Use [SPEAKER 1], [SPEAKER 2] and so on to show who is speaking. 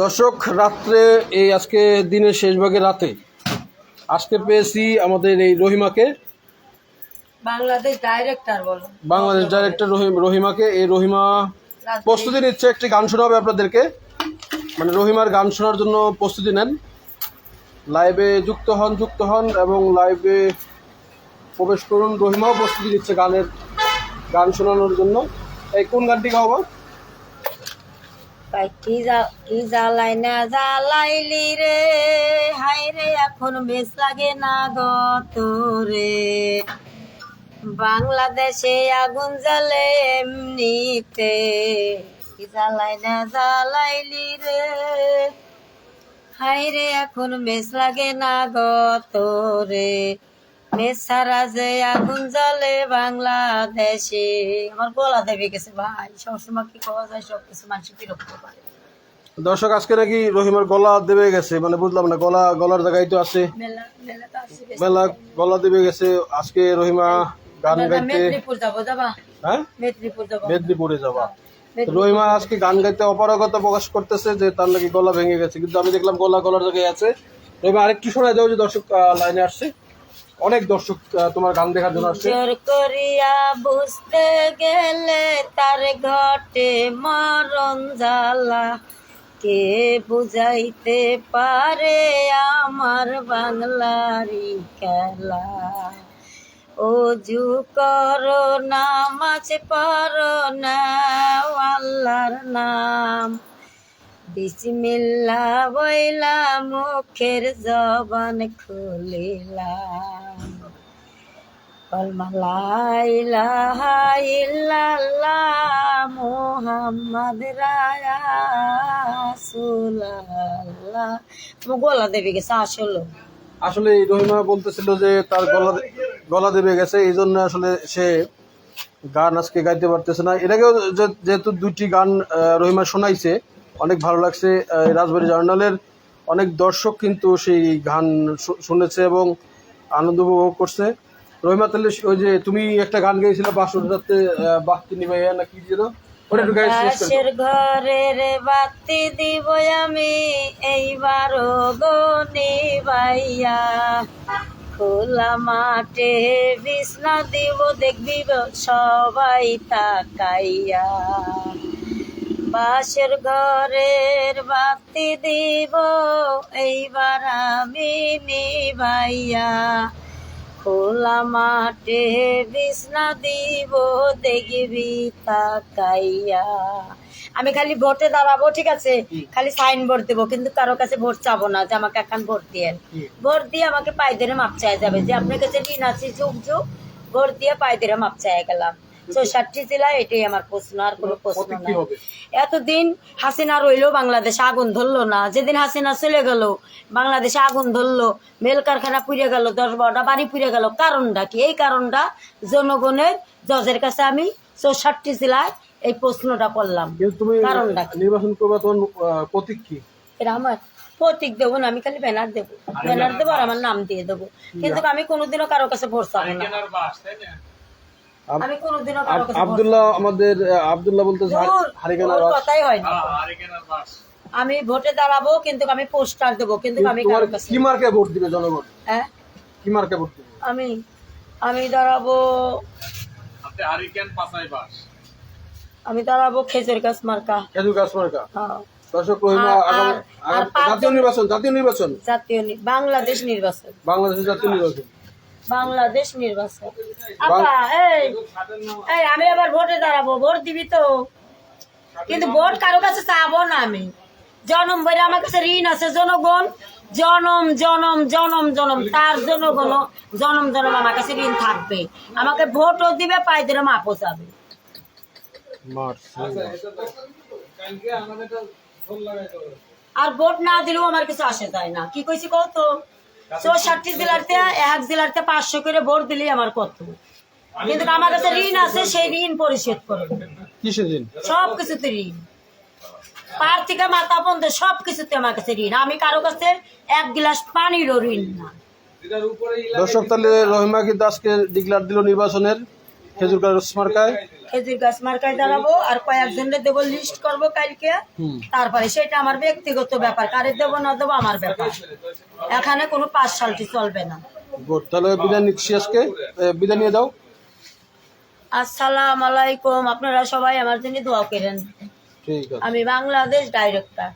[SPEAKER 1] দর্শক রাত্রে এই আজকে দিনের শেষ ভাগে রাতে আজকে পেয়েছি আমাদের এই রহিমাকে।
[SPEAKER 2] বাংলাদেশ ডাইরেক্টর বলো।
[SPEAKER 1] বাংলাদেশ ডাইরেক্টর রহিম রহিমাকে। এই রহিমা প্রস্তুতি নিচ্ছে একটি গান শোনাবে আপনাদেরকে। মানে রহিমার গান শোনার জন্য প্রস্তুতি নেন। লাইভে যুক্ত হন যুক্ত হন এবং লাইভে প্রবেশ করুন। রহিমাও প্রস্তুতি নিচ্ছে গানের গান শোনানোর জন্য। এই কোন গানটি গাওয়া?
[SPEAKER 2] তাই কি যা না জ্বালাইলি রে? হাই রে, এখন বেশ লাগে না গত রে। বাংলাদেশে আগুন জ্বালে এমনিতে। কি জ্বালাই, না জ্বালাইলি রে? হাই রে, এখন বেশ লাগে না গত যে আগুন জ্বলে বাংলাদেশে। আমার গলা দেবে গেছে ভাই। সবসময় কি করা যায় সব কিছু মানুষ বিরক্ত করে।
[SPEAKER 1] দর্শক আজকে নাকি রহিমার গলা দেবে গেছে মানে বুঝলাম না গলা গলার জায়গায় তো আছে।
[SPEAKER 2] মেলা
[SPEAKER 1] গলা দেবে গেছে আজকে রহিমা গান গাইতে
[SPEAKER 2] মেদিনীপুর যাব যাবা?
[SPEAKER 1] হ্যাঁ?
[SPEAKER 2] মেদিনীপুরে যাবা।
[SPEAKER 1] রহিমা আজকে গান গাইতে অপারগতা প্রকাশ করতেছে যে তার নাকি গলা ভেঙে গেছে কিন্তু আমি দেখলাম গলা গলার জায়গায় আছে। রহিমা আরেকটু শোনা যাও যে দর্শক লাইনে আসছে। অনেক দর্শক তোমার গান দেখার জন্য আসছে।
[SPEAKER 2] জোর করিয়া বুঝতে গেলে তার ঘটে মরণ জ্বালা। কে বুঝাইতে পারে আমার বাংলারি খেলা? ও অজু করো নামাজ পড়ো না আল্লাহর নাম। বিসমিল্লা বইলা মুখের জবান খুলিলাম মুহাম্মদ রাসূলুল্লাহ। তোমার গলা দেবে গেছে, আসলো।
[SPEAKER 1] আসলে রহিমা বলতেছিল যে তার গলা গলা দেবে গেছে, এই জন্য আসলে সে গান আজকে গাইতে পারতেছে না। এর আগেও যেহেতু দুটি গান রহিমা শোনাইছে অনেক ভালো লাগছে রাজবাড়ি জার্নালের। অনেক দর্শক কিন্তু সেই গান শুনেছে এবং আনন্দ উপভোগ করছে। রহিমা, তাহলে ওই যে তুমি একটা গান গেয়েছিলে বাসর রাতে বাক্তি নিবাইয়া না কি ছিল।
[SPEAKER 2] পাশের ঘরের বাতি দিব আমি, এইবারও গনি বাইয়া খোলা মাঠে বিছনা দিব, দেখবি সবাই তাকাইয়া। বাসের ঘরের বাতি দিব এইবার আমি নিবাইয়া খোলা মাঠে বিছনা দিব দেখবি তাকাইয়া। আমি খালি ভোটে দাঁড়াবো ঠিক আছে? খালি সাইন বোর্ড দেবো কিন্তু কারও কাছে ভোট চাবো না যে আমাকে এখন ভোট দিয়ে। ভোট দিয়ে আমাকে পায়ে ধরে মাপ চাই যাবে। যে আপনার কাছে ঋণ আছে যুগ যুগ ভোট দিয়ে পায়ে ধরে মাপ চাই গেলাম। চৌষট্টি জেলায় এটাই আমার প্রশ্ন আর কোনো প্রশ্ন
[SPEAKER 1] প্রতীক
[SPEAKER 2] না
[SPEAKER 1] কি হবে?
[SPEAKER 2] এতদিন হাসিনা রইল বাংলাদেশে আগুন ধরলো না। যেদিন হাসিনা চলে গেল বাংলাদেশে আগুন ধরলো মেল কারখানা পুড়ে গেল দশ বারোটা বাড়ি পুড়ে গেল। কারণটা কি? এই কারণটা জনগণের জজের কাছে আমি চৌষট্টি জেলায় এই প্রশ্নটা করলাম। কারণটা কি?
[SPEAKER 1] নির্বাচন করবা তোমার প্রতীক কি?
[SPEAKER 2] এটা আমার প্রতীক দেবো না আমি খালি ব্যানার দেবো। ব্যানার দেবো আর আমার নাম দিয়ে দেবো। কিন্তু আমি কোনোদিনও কারও কাছে ভোট চাবো না? আমি কোনোদিনও
[SPEAKER 1] আব্দুল্লাহ আমাদের আব্দুল্লাহ হারিকেনার
[SPEAKER 2] কথাই হয় না। আমি ভোটে দাঁড়াবো কিন্তু আমি পোস্টার দেবো কিন্তু আমি
[SPEAKER 1] কি মার্কে ভোট দিবে জনগণ?
[SPEAKER 2] হ্যাঁ?
[SPEAKER 1] কি মার্কে ভোট দিবে?
[SPEAKER 2] আমি আমি দাঁড়াবো আমি দাঁড়াবো খেজুর গাছ মার্কা।
[SPEAKER 1] খেজুর গাছ মার্কা?
[SPEAKER 2] হ্যাঁ,
[SPEAKER 1] দর্শক রহিমা জাতীয় নির্বাচন জাতীয় নির্বাচন?
[SPEAKER 2] জাতীয় নি- বাংলাদেশ নির্বাচন।
[SPEAKER 1] বাংলাদেশের জাতীয় নির্বাচন।
[SPEAKER 2] বাংলাদেশ নির্বাচন। আপা এই এই আমি আবার ভোটে দাঁড়াবো ভোট দিবি তো। কিন্তু ভোট কারও কাছে চাবো না আমি। জনম বলে আমার কাছে ঋণ আছে জনগণ। জনম জনম জনম জনম তার জনগণ জনম জনম আমার কাছে ঋণ থাকবে। আমাকে ভোটও দিবে পাই দিলে মাপও চাবে।
[SPEAKER 1] মার্চ
[SPEAKER 2] আর ভোট না দিলেও আমার কিছু আসে যায় না। কি কইছি কত চৌষট্টি জেলাতে এক জেলাতে পাঁচশো করে ভোট দিলেই আমার কত। কিন্তু আমার কাছে ঋণ আছে সেই ঋণ পরিশোধ করবে সব কিছুতে ঋণ। পার থেকে মাথা পর্যন্ত সব কিছুতে আমার কাছে ঋণ। আমি কারও কাছে এক গ্লাস পানিরও ঋণ না।
[SPEAKER 1] দর্শক তাহলে রহিমা কিন্তু আজকে ডিক্লার দিল নির্বাচনের। খেজুর গাছ মার্কায়?
[SPEAKER 2] খেজুর গাছ মার্কায় দাঁড়াবো আর কয়েকজনের দেবো লিস্ট করব কালকে। তারপরে সেটা আমার ব্যক্তিগত ব্যাপার কারে দেবো না দেবো আমার ব্যাপার। এখানে কোনো পাঁচ সালটি চলবে না।
[SPEAKER 1] গুড তাহলে বিদায় নিচ্ছি আজকে। বিদায় নিয়ে দাও
[SPEAKER 2] আসসালাম আলাইকুম আপনারা সবাই আমার জন্য দোয়া করেন। আমি বাংলাদেশ ডাইরেক্টর